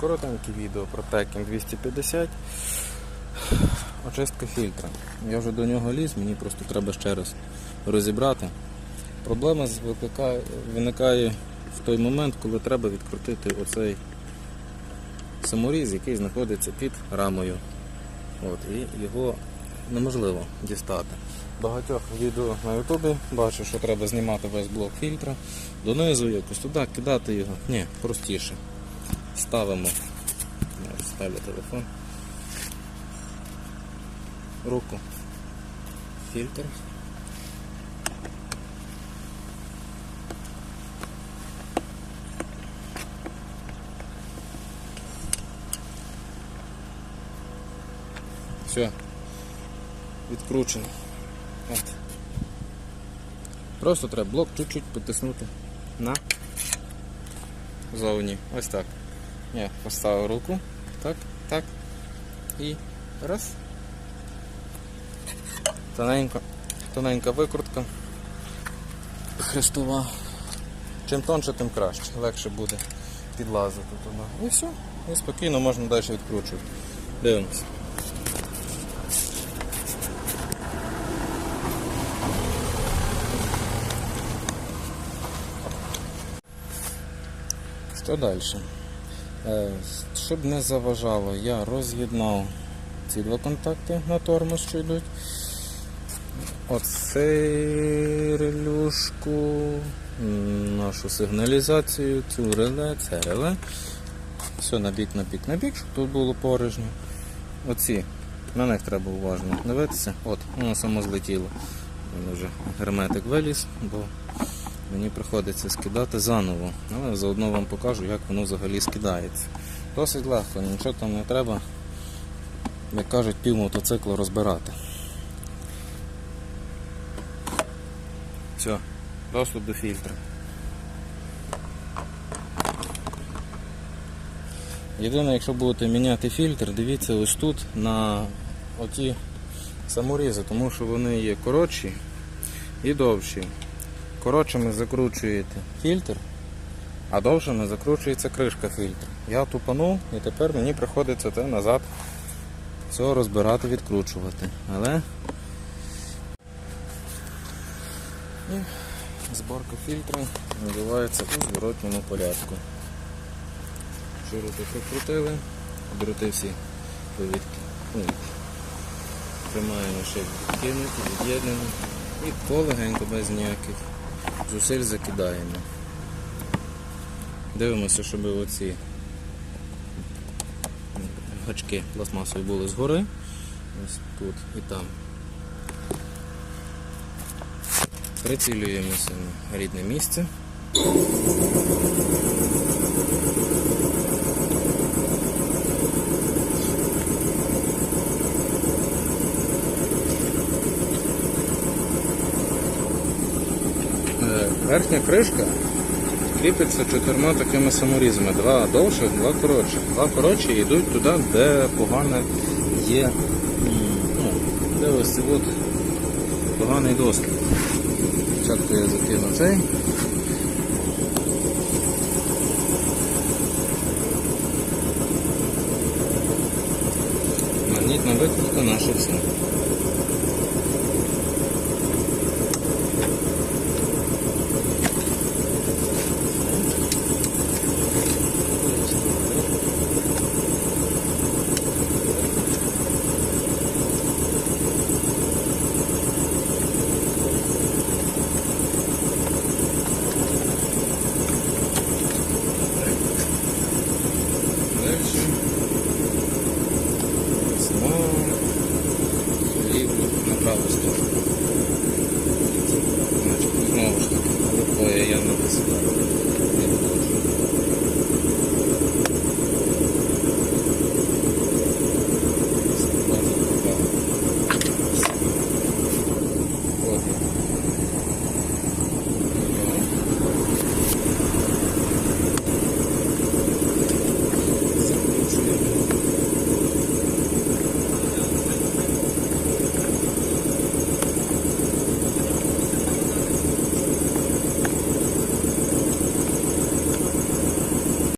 Коротеньке відео про Tekken 250. Очистка фільтра. Я вже до нього ліз, мені просто треба ще раз розібрати. Проблема виникає в той момент, коли треба відкрутити оцей саморіз, який знаходиться під рамою. От, і його неможливо дістати. Багатьох відео на Ютубі бачу, що треба знімати весь блок фільтра, донизу якось туди кидати його. Ні, простіше. Ставимо. Я Ставлю телефон. Руку. Фільтр. Все. Відкручено. От. Просто треба блок чуть-чуть потиснути на зовні. Ось так. Я поставив руку. Так, так. І раз. Тоненько, тоненька викрутка. Хрестова. Чим тонше, тим краще. Легше буде підлазити туди. І все. І спокійно можна далі відкручувати. Дивимося. Що далі? Е, Щоб не заважало, я роз'єднав ці два контакти на тормоз, що йдуть. Оцей релюшку, нашу сигналізацію, цю реле, це реле. Все на бік, на бік, на бік, щоб тут було порожньо. Оці, на них треба уважно дивитися. От, воно само злетіло. Він вже герметик виліз, бо мені приходиться скидати заново. Але заодно вам покажу, як воно взагалі скидається. Досить легко, нічого там не треба, як кажуть, пів мотоцикла розбирати. Все, доступ до фільтра. Єдине, якщо будете міняти фільтр, дивіться ось тут на оті саморізи, тому що вони є коротші і довші. Коротшими закручуєте фільтр, а довшими закручується кришка фільтру. Я тупанув і тепер мені приходиться це назад все розбирати, відкручувати. Але і зборка фільтру відбувається у зворотньому порядку. Широко прикрутили, дроти всі повідки. ну, Тримаємо ще відкинуті, від'єднані і полегенько без ніяких зусиль закидаємо. Дивимося, щоб оці гачки пластмасові були згори. Ось тут і там. Прицілюємося на рідне місце. Верхня кришка кріпиться чотирма такими саморізами. Два довших, два коротших. Два коротші йдуть туди, де погане є, ну, де ось от поганий доступ. Спочатку я закину цей. Магнітна викрутка наша все.